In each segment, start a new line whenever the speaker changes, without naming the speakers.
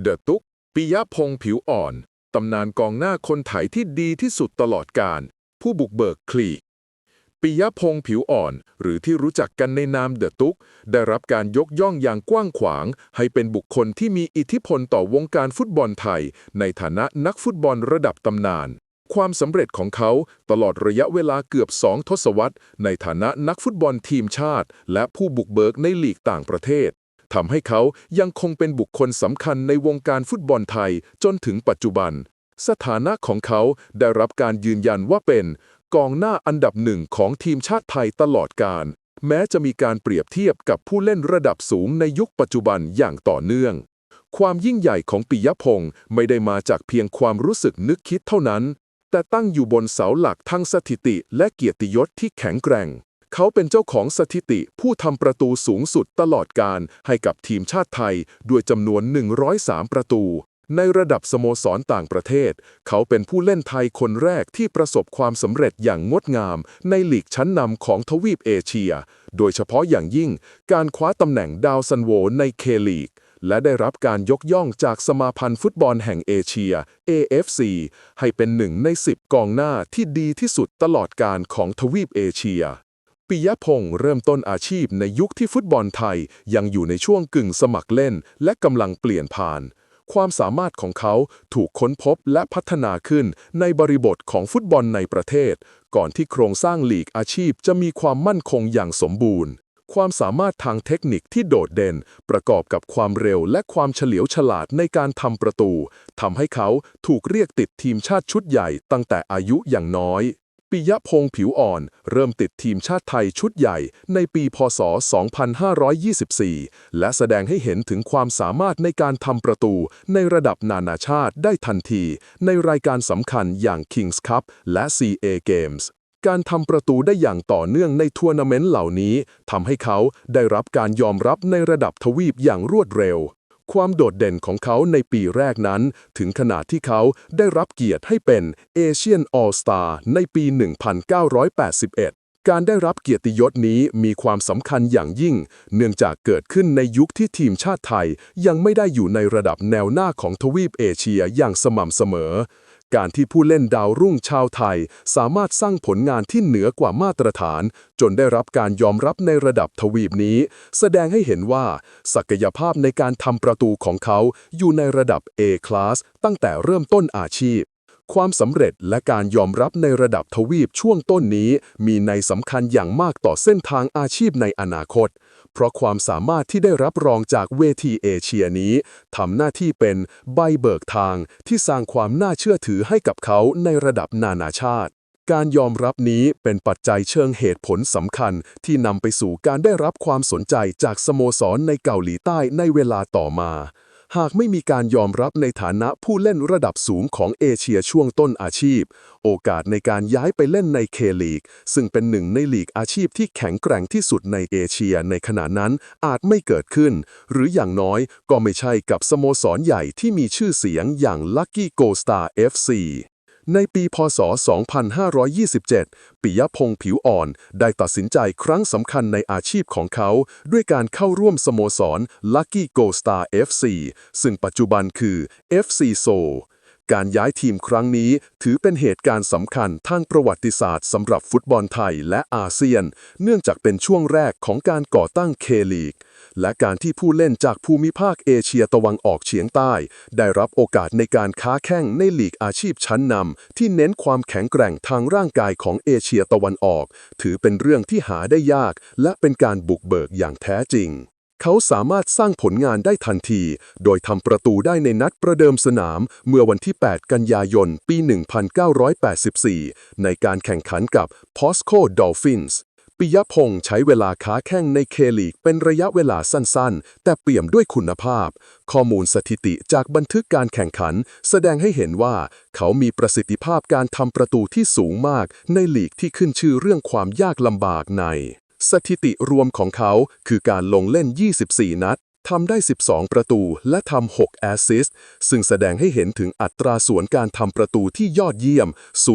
เดอะตุกปิยะพงษ์ผิวอ่อน ตำนานกองหน้าคนไทยที่ดีที่สุดตลอดการ ผู้บุกเบิกคลีกปิยะพงษ์ผิวอ่อน หรือที่รู้จักกันในนามเดอะตุกได้รับการยกย่องอย่างกว้างขวาง ให้เป็นบุคคลที่มีอิทธิพลต่อวงการฟุตบอลไทย ในฐานะนักฟุตบอลระดับตำนาน ความสำเร็จของเขาตลอดระยะเวลาเกือบสองทศวรรษ ในฐานะนักฟุตบอลทีมชาติ และผู้บุกเบิกในลีกต่างประเทศ ทำให้เขายังคงเป็นบุคคลสำคัญในวงการฟุตบอลไทยจนถึงปัจจุบัน สถานะของเขาได้รับการยืนยันว่าเป็นกองหน้าอันดับหนึ่งของทีมชาติไทยตลอดการ แม้จะมีการเปรียบเทียบกับผู้เล่นระดับสูงในยุคปัจจุบันอย่างต่อเนื่อง ความยิ่งใหญ่ของปิยพงศ์ไม่ได้มาจากเพียงความรู้สึกนึกคิดเท่านั้น แต่ตั้งอยู่บนเสาหลักทั้งสถิติและเกียรติยศที่แข็งแกร่ง เขาเป็นเจ้าของสถิติผู้ทำประตูสูงสุดตลอดการให้กับทีมชาติไทยด้วยจำนวน 103 ประตู ในระดับสโมสรต่างประเทศ เขาเป็นผู้เล่นไทยคนแรกที่ประสบความสำเร็จอย่างงดงาม ในหลีกชั้นนำของทวีปเอเชีย โดยเฉพาะอย่างยิ่ง การคว้าตำแหน่งดาวซันโวในเคลีกและได้รับการยกย่องจากสมาพันธ์ฟุตบอลแห่งเอเชีย AFC ให้เป็นหนึ่งใน 10 กองหน้าที่ดีที่สุดตลอดการของทวีปเอเชีย ปิยะพงศ์เริ่มต้นอาชีพในยุคที่ฟุตบอลไทยยังอยู่ในช่วงกึ่งสมัครเล่น และกำลังเปลี่ยนผ่าน ความสามารถของเขาถูกค้นพบและพัฒนาขึ้นในบริบทของฟุตบอลในประเทศ ก่อนที่โครงสร้างลีกอาชีพจะมีความมั่นคงอย่างสมบูรณ์ ความสามารถทางเทคนิคที่โดดเด่น ประกอบกับความเร็วและความเฉลียวฉลาดในการทำประตูทำให้เขาถูกเรียกติดทีมชาติชุดใหญ่ตั้งแต่อายุอย่างน้อย ปิยพงษ์ผิวอ่อน เริ่มติดทีมชาติไทยชุดใหญ่ในปีพศ 2524 และแสดงให้เห็นถึงความสามารถในการทำประตูในระดับนานาชาติได้ทันที ในรายการสำคัญอย่าง Kings Cup และ CA Games การทำประตูได้อย่างต่อเนื่องในทัวร์นาเมนต์เหล่านี้ทำให้เขาได้รับการยอมรับในระดับทวีปอย่างรวดเร็ว ความโดดเด่นของเขาในปีแรกนั้น ถึงขนาดที่เขาได้รับเกียรติให้เป็นเอเชียนออลสตาในปี 1981การได้รับเกียรติยศนี้มีความสำคัญอย่างยิ่ง เนื่องจากเกิดขึ้นในยุคที่ทีมชาติไทย ยังไม่ได้อยู่ในระดับแนวหน้าของทวีปเอเชียอย่างสม่ำเสมอ การที่ผู้เล่นดาวรุ่งชาวไทย สามารถสร้างผลงานที่เหนือกว่ามาตรฐาน จนได้รับการยอมรับในระดับทวีปนี้ แสดงให้เห็นว่า ศักยภาพในการทำประตูของเขาอยู่ในระดับ A class ตั้งแต่เริ่มต้นอาชีพ ความสำเร็จและการยอมรับในระดับทวีปช่วงต้นนี้ มีในสำคัญอย่างมากต่อเส้นทางอาชีพในอนาคต เพราะความสามารถที่ได้รับรองจากเวทีเอเชียนี้ทำหน้าที่เป็นใบเบิกทางที่สร้างความน่าเชื่อถือให้กับเขาในระดับนานาชาติ การยอมรับนี้เป็นปัจจัยเชิงเหตุผลสำคัญที่นำไปสู่การได้รับความสนใจจากสโมสรในเกาหลีใต้ในเวลาต่อมา หากไม่มีการยอมรับในฐานะผู้เล่นระดับสูงของเอเชียช่วงต้นอาชีพ โอกาสในการย้ายไปเล่นในเคลีก ซึ่งเป็นหนึ่งในลีกอาชีพที่แข็งแกร่งที่สุดในเอเชียในขณะนั้นอาจไม่เกิดขึ้น หรืออย่างน้อยก็ไม่ใช่กับสโมสรใหญ่ที่มีชื่อเสียงอย่าง Lucky Go Star FC ในปีพศ 2527 ปิยพงษ์ผิวอ่อน ได้ตัดสินใจครั้งสำคัญในอาชีพของเขา ด้วยการเข้าร่วมสโมสร Lucky Go Star FC ซึ่งปัจจุบันคือ FC Seoul การย้ายทีมครั้งนี้ถือเป็นเหตุการณ์สำคัญทางประวัติศาสตร์สำหรับฟุตบอลไทยและอาเซียน เนื่องจากเป็นช่วงแรกของการก่อตั้งเคลีก และการที่ผู้เล่นจากภูมิภาคเอเชียตะวันออกเฉียงใต้ ได้รับโอกาสในการค้าแข่งในหลีกอาชีพชั้นนำที่เน้นความแข็งแกร่งทางร่างกายของเอเชียตะวันออก ถือเป็นเรื่องที่หาได้ยาก และเป็นการบุกเบิกอย่างแท้จริงเขาสามารถสร้างผลงานได้ทันที โดยทำประตูได้ในนัดประเดิมสนามเมื่อวันที่ 8 กันยายน ปี 1984 ในการแข่งขันกับ POSCO Dolphins ปิยพงษ์ใช้เวลาค้าแข่งในเคลีกเป็นระยะเวลาสั้นๆ แต่เปี่ยมด้วยคุณภาพ ข้อมูลสถิติจากบันทึกการแข่งขัน แสดงให้เห็นว่า เขามีประสิทธิภาพการทำประตูที่สูงมาก ในลีกที่ขึ้นชื่อเรื่องความยากลำบากใน สถิติรวมของเขาคือการลงเล่น 24 นัด ทำได้ 12 ประตูและทำ 6 แอสซิสต์ซึ่งแสดงให้เห็นถึงอัตราส่วนการทำประตูที่ยอดเยี่ยม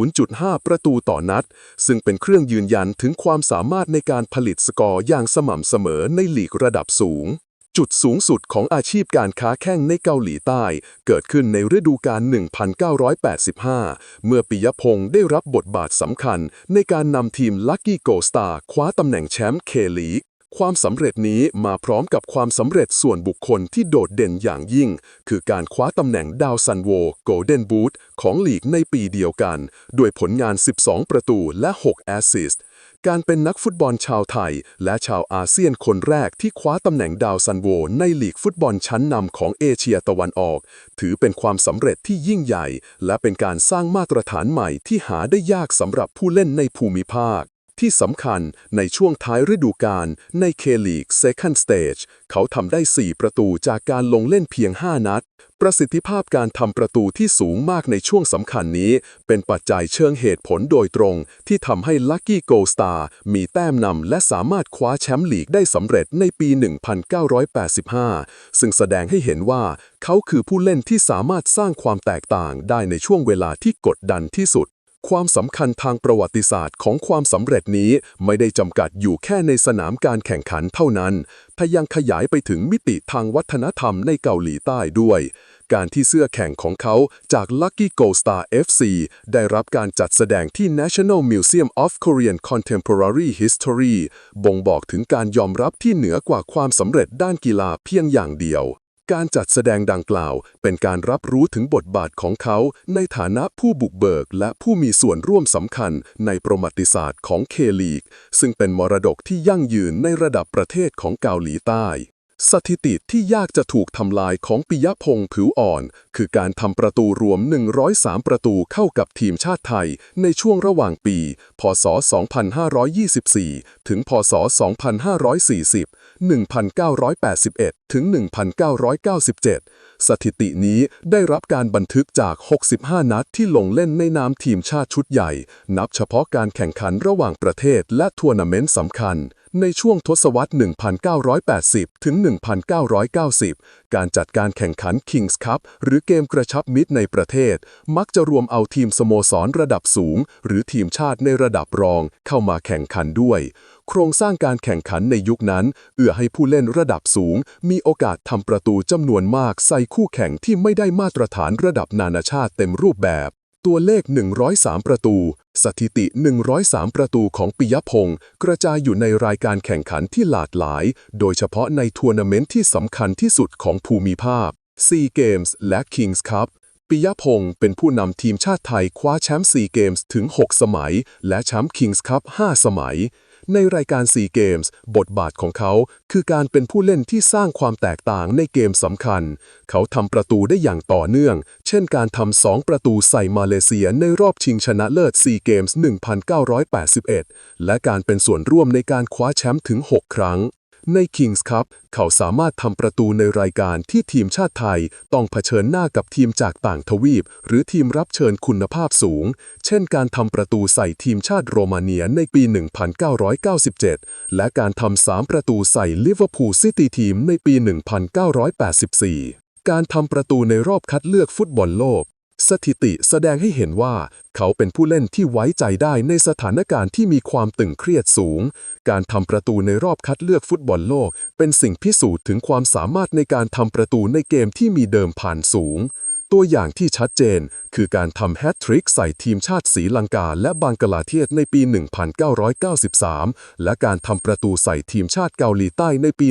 0.5 ประตูต่อนัด ซึ่งเป็นเครื่องยืนยันถึงความสามารถในการผลิตสกอร์อย่างสม่ำเสมอในลีกระดับสูง จุดสูงสุดของอาชีพการค้าแข้งในเกาหลีใต้ เกิดขึ้นในฤดูกาล 1985 เมื่อปิยพงศ์ได้รับบทบาทสำคัญในการนำทีม Lucky Gold Star คว้าตำแหน่งแชมป์เคลีก ความสำเร็จนี้มาพร้อมกับความสำเร็จส่วนบุคคลที่โดดเด่นอย่างยิ่ง คือการคว้าตำแหน่งดาวซันโวโกลเด้นบูทของลีกในปีเดียวกัน ด้วยผลงาน 12 ประตูและ 6 แอสซิสต์การเป็นนักฟุตบอลชาวไทย และชาวอาเซียนคนแรกที่คว้าตำแหน่งดาวซันโวในลีกฟุตบอลชั้นนำของเอเชียตะวันออก ถือเป็นความสำเร็จที่ยิ่งใหญ่ และเป็นการสร้างมาตรฐานใหม่ที่หาได้ยากสำหรับผู้เล่นในภูมิภาค ที่สำคัญในช่วงท้ายฤดูกาลในเคลีก Second Stage เขาทำได้ 4 ประตูจากการลงเล่นเพียง 5 นัด ประสิทธิภาพการทำประตูที่สูงมากในช่วงสำคัญนี้ เป็นปัจจัยเชิงเหตุผลโดยตรง ที่ทำให้ Lucky Gold Star มีแต้มนำและสามารถคว้าแชมป์ลีกได้สำเร็จในปี 1985 ซึ่งแสดงให้เห็นว่า เขาคือผู้เล่นที่สามารถสร้างความแตกต่างได้ในช่วงเวลาที่กดดันที่สุด ความสำคัญทางประวัติศาสตร์ของความสำเร็จนี้ไม่ได้จำกัดอยู่แค่ในสนามการแข่งขันเท่านั้นทยังขยายไปถึงมิติทางวัฒนธรรมในเกาหลีใต้ด้วย การที่เสื้อแข่งของเขาจาก Lucky Gold Star FC ได้รับการจัดแสดงที่ National Museum of Korean Contemporary History บ่งบอกถึงการยอมรับที่เหนือกว่าความสำเร็จด้านกีฬาเพียงอย่างเดียว การจัดแสดงดังกล่าว เป็นการรับรู้ถึงบทบาทของเขาในฐานะผู้บุกเบิก และผู้มีส่วนร่วมสำคัญในประวัติศาสตร์ของเคลีก ซึ่งเป็นมรดกที่ยั่งยืนในระดับประเทศของเกาหลีใต้ สถิติที่ยากจะถูกทำลายของปิยพงษ์ผิวอ่อน คือการทำประตูรวม 103 ประตูเข้ากับทีมชาติไทย ในช่วงระหว่างปี พศ 2524 ถึง พศ 2540 1981 ถึง 1997 สถิตินี้ได้รับการบันทึกจาก 65 นัดที่ลงเล่นในนามทีมชาติชุดใหญ่ นับเฉพาะการแข่งขันระหว่างประเทศและทัวร์นาเมนต์สำคัญ ในช่วงทศวรรษ 1980 ถึง 1990 การจัดการแข่งขัน Kings Cup หรือเกมกระชับมิตรในประเทศ มักจะรวมเอาทีมสโมสรระดับสูง หรือทีมชาติในระดับรองเข้ามาแข่งขันด้วย โครงสร้างการแข่งขันในยุคนั้น เอื้อให้ผู้เล่นระดับสูง มีโอกาสทำประตูจำนวนมากใส่คู่แข่งที่ไม่ได้มาตรฐานระดับนานาชาติเต็มรูปแบบ ตัวเลข 103 ประตู สถิติ 103 ประตูของปิยพงศ์กระจายอยู่ในรายการแข่งขันที่หลากหลาย โดยเฉพาะในทัวร์นาเมนต์ที่สำคัญที่สุดของภูมิภาค SEA Games และ Kings Cup ปิยพงศ์เป็นผู้นำทีมชาติไทยคว้าแชมป์ซีเกมส์ถึง 6 สมัย และแชมป์ Kings Cup 5 สมัย ในรายการซีเกมส์บทบาทของเขาคือการเป็นผู้เล่นที่สร้างความแตกต่างในเกมสำคัญ เขาทำประตูได้อย่างต่อเนื่อง เช่นการทำสองประตูใส่มาเลเซียในรอบชิงชนะเลิศซีเกมส์1981 และการเป็นส่วนร่วมในการคว้าแชมป์ถึง 6 ครั้ง ใน Kings Cup เขาสามารถทำประตูในรายการที่ทีมชาติไทยต้องเผชิญหน้ากับทีมจากต่างทวีป หรือทีมรับเชิญคุณภาพสูง เช่นการทำประตูใส่ทีมชาติโรมาเนียในปี 1997 และการทำสามประตูใส่ลิเวอร์พูลซิตี้ทีมในปี 1984 การทำประตูในรอบคัดเลือกฟุตบอลโลก สถิติแสดงให้เห็นว่า เขาเป็นผู้เล่นที่ไว้ใจได้ในสถานการณ์ที่มีความตึงเครียดสูง การทำประตูในรอบคัดเลือกฟุตบอลโลก เป็นสิ่งพิสูจน์ถึงความสามารถในการทำประตูในเกมที่มีเดิมผ่านสูง ตัวอย่างที่ชัดเจน คือการทำแฮตทริกใส่ทีมชาติศรีลังกา และบังกลาเทศในปี 1993 และการทำประตูใส่ทีมชาติเกาหลีใต้ในปี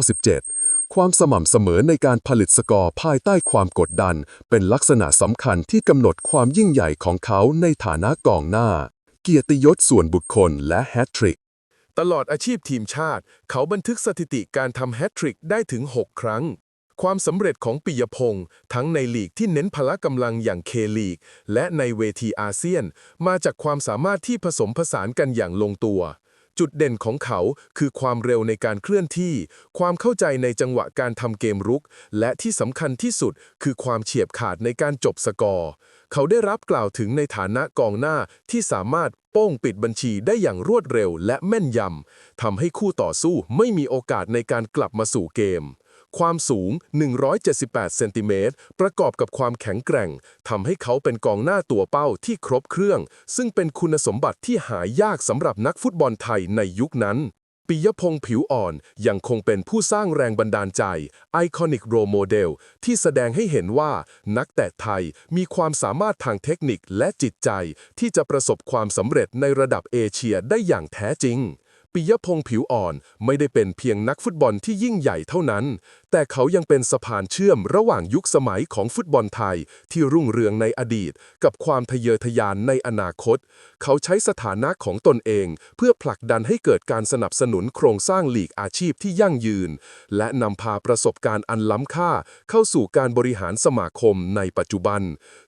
1997 ความสม่ำเสมอในการผลิตสกอร์ภายใต้ความกดดัน เป็นลักษณะสำคัญที่กำหนดความยิ่งใหญ่ของเขาในฐานะกองหน้า เกียรติยศส่วนบุคคลและแฮตทริก
ตลอดอาชีพทีมชาติ เขาบันทึกสถิติการทำแฮตทริกได้ถึง 6 ครั้ง ความสำเร็จของปิยพงศ์ทั้งในลีกที่เน้นพละกำลังอย่างเคลีก และในเวทีอาเซียน มาจากความสามารถที่ผสมผสานกันอย่างลงตัว จุดเด่นของเขาคือความเร็วในการเคลื่อนที่ ความเข้าใจในจังหวะการทำเกมรุก และที่สำคัญที่สุดคือความเฉียบขาดในการจบสกอร์ เขาได้รับกล่าวถึงในฐานะกองหน้าที่สามารถโป้งปิดบัญชีได้อย่างรวดเร็วและแม่นยำทำให้คู่ต่อสู้ไม่มีโอกาสในการกลับมาสู่เกม ความสูง 178 เซนติเมตร ประกอบกับความแข็งแกร่ง ทำให้เขาเป็นกองหน้าตัวเป้าที่ครบเครื่อง ซึ่งเป็นคุณสมบัติที่หายากสำหรับนักฟุตบอลไทยในยุคนั้นปิยพงษ์ผิวอ่อนยังคงเป็นผู้สร้างแรงบันดาลใจไอคอนิกโรโมเดลที่แสดงให้เห็นว่านักเตะไทยมีความสามารถทางเทคนิคและจิตใจ ที่จะประสบความสำเร็จในระดับเอเชียได้อย่างแท้จริงปิยพงษ์ผิวอ่อนไม่ได้เป็นเพียงนักฟุตบอลที่ยิ่งใหญ่เท่านั้น แต่เขายังเป็นสะพานเชื่อมระหว่างยุคสมัยของฟุตบอลไทยที่รุ่งเรืองในอดีต กับความทะเยอทะยานในอนาคต เขาใช้สถานะของตนเอง เพื่อผลักดันให้เกิดการสนับสนุนโครงสร้างหลีกอาชีพที่ยั่งยืน และนำพาประสบการณ์อันล้ำค่าเข้าสู่การบริหารสมาคมในปัจจุบัน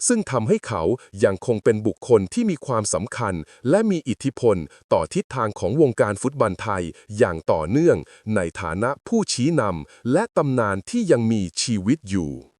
ซึ่งทำให้เขายังคงเป็นบุคคลที่มีความสำคัญ และมีอิทธิพล ต่อทิศทางของวงการฟุตบอลไทย อย่างต่อเนื่อง ในฐานะผู้ชี้นำและตำนานที่ยังมีชีวิตอยู่